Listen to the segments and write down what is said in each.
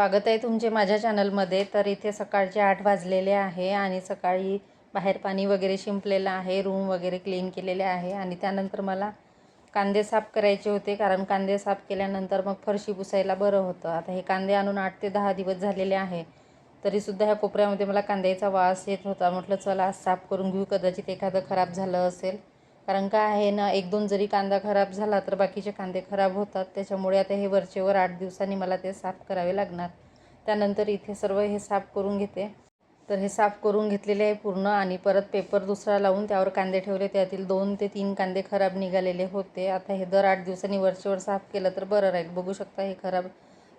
स्वागत आहे तुमचे माझ्या चॅनलमध्ये. तर इथे सकाळचे आठ वाजलेले आहे आणि सकाळी बाहेर पाणी वगैरे शिंपलेलं आहे रूम वगैरे क्लीन केलेले आहे आणि त्यानंतर मला कांदे साफ करायचे होते कारण कांदे साफ केल्यानंतर मग फरशी पुसायला बरं होतं. आता हे कांदे आणून आठ ते दहा दिवस झालेले आहे. तरीसुद्धा ह्या कोपऱ्यामध्ये मला कांद्याचा वास येत होता. म्हटलं चला आज साफ करून घेऊ. कदाचित एखादं खराब झालं असेल कारण काय आहे ना एक दोन जरी कांदा खराब झाला तर बाकीचे कांदे खराब होतात. त्याच्यामुळे आता हे वरचेवर आठ दिवसांनी मला ते साफ करावे लागणार. त्यानंतर इथे सर्व हे साफ करून घेते. तर हे साफ करून घेतलेले आहे पूर्ण आणि परत पेपर दुसरा लावून त्यावर कांदे ठेवले. त्यातील दोन ते तीन कांदे खराब निघालेले होते. आता हे दर आठ दिवसांनी वरचेवर साफ केलं तर बरं राहील. बघू शकता हे खराब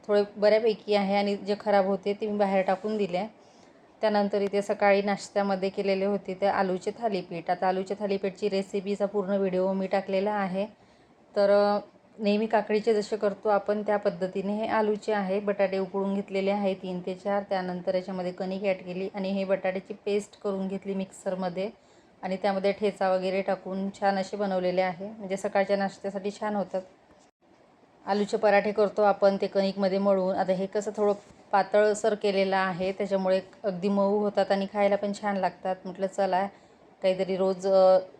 थोडे बऱ्यापैकी आहे आणि जे खराब होते ते मी बाहेर टाकून दिले त्यानंतर इथे सकाळी नाश्त्यामध्ये केलेले होते ते आलूचे थालीपीठ. आता आलूच्या थालीपीठची रेसिपीचा पूर्ण व्हिडिओ मी टाकलेला आहे. तर नेहमी काकडीचे जसे करतो आपण त्या पद्धतीने हे आलूचे आहे. बटाटे उकळून घेतलेले आहे तीन ते चार. त्यानंतर याच्यामध्ये कणिक ॲड केली आणि हे बटाट्याची पेस्ट करून घेतली मिक्सरमध्ये. आणि त्यामध्ये ठेचा वगैरे टाकून छान असे बनवलेले आहे. म्हणजे सकाळच्या नाश्त्यासाठी छान होतात. आलूचे पराठे करतो आपण ते कणिकमध्ये मळून. आता हे कसं थोडं पातळसर केलेलं आहे त्याच्यामुळे अगदी मऊ होतात आणि खायला पण छान लागतात. म्हटलं चला काहीतरी रोज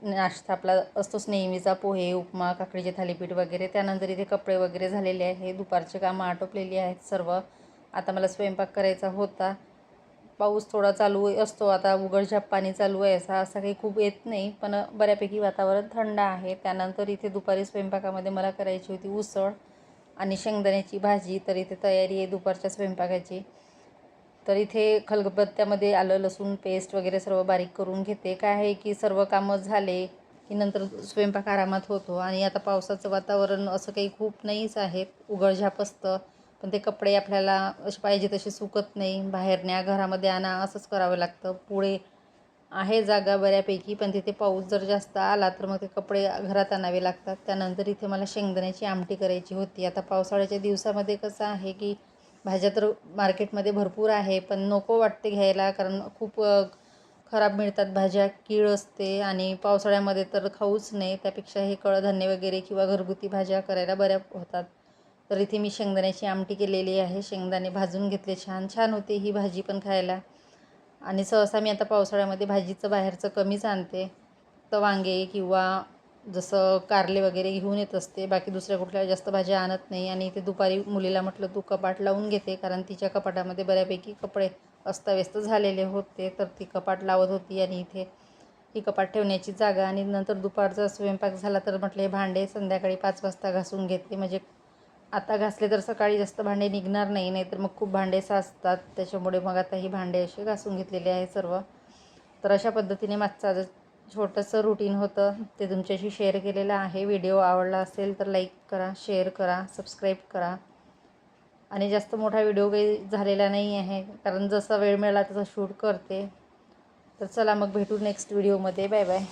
नाश्ता आपला असतोच नेहमीचा पोहे उपमा काकडीचे थालीपीठ वगैरे. त्यानंतर इथे कपडे वगैरे झालेले आहे दुपारचे कामं आटोपलेली आहेत सर्व. आता मला स्वयंपाक करायचा होता. पाऊस थोडा चालू असतो आता उघडझाप पाणी चालू आहे असा असं काही खूप येत नाही पण बऱ्यापैकी वातावरण थंड आहे. त्यानंतर इथे दुपारी स्वयंपाकामध्ये मला करायची होती उसळ आणि शेंगदाण्याची भाजी तर इथे तयारी आहे दुपारच्या स्वयंपाकाची. तर इथे खलबत्त्यामध्ये आलं लसूण पेस्ट वगैरे सर्व बारीक करून घेते. काय आहे की सर्व कामं झाले की नंतर स्वयंपाक आरामात होतो. आणि आता पावसाचं वातावरण असं काही खूप नाहीच आहे. उघडझाप असतं. पण ते कपडे आपल्याला असे पाहिजे तसे सुकत नाही. बाहेर न्या घरामध्ये आणा असंच करावं लागतं. पुढे आहे जागा बऱ्यापैकी पण तिथे पाऊस जर जास्त आला तर मग ते कपडे घरात आणावे लागतात. त्यानंतर इथे मला शेंगदाण्याची आमटी करायची होती. आता पावसाळ्याच्या दिवसामध्ये कसं आहे की भाज्या तर मार्केटमध्ये भरपूर आहे पण नको वाटते घ्यायला कारण खूप खराब मिळतात भाज्या. कीळ असते आणि पावसाळ्यामध्ये तर खाऊच नाही त्यापेक्षा हे कडधान्य वगैरे किंवा घरगुती भाज्या करायला बऱ्या होतात. तर इथे मी शेंगदाण्याची आमटी केलेली आहे. शेंगदाणे भाजून घेतले. छान छान होते ही भाजी पण खायला. आणि सहसा मी आता पावसाळ्यामध्ये भाजीचं बाहेरचं कमीच आणते. तर वांगे किंवा जसं कारले वगैरे घेऊन येत असते. बाकी दुसऱ्या कुठल्या जास्त भाज्या आणत नाही. आणि इथे दुपारी मुलीला म्हटलं तू कपाट लावून घेते. कारण तिच्या कपाटामध्ये बऱ्यापैकी कपडे अस्ताव्यस्त झालेले होते. तर ती कपाट लावत होती आणि इथे ही कपाट ठेवण्याची जागा. आणि नंतर दुपारचा स्वयंपाक झाला तर म्हटलं हे भांडे संध्याकाळी पाच वाजता घासून घेते. म्हणजे आता घासले तर सकाळी जास्त भांडे निघणार नाही नाहीतर मग खूप भांडे साचतात. त्याच्यामुळे मग आता ही भांडे असे घासून घेतलेले आहे सर्व. तर अशा पद्धतीने मागचा जर छोटंसं रुटीन होतं. ते तुमच्याशी शेअर केलेलं आहे. व्हिडिओ आवडला असेल तर लाईक करा शेअर करा सबस्क्राईब करा. आणि जास्त मोठा व्हिडिओ काही झालेला नाही आहे. कारण जसा वेळ मिळाला तसा शूट करते. तर चला मग भेटू नेक्स्ट व्हिडिओमध्ये बाय बाय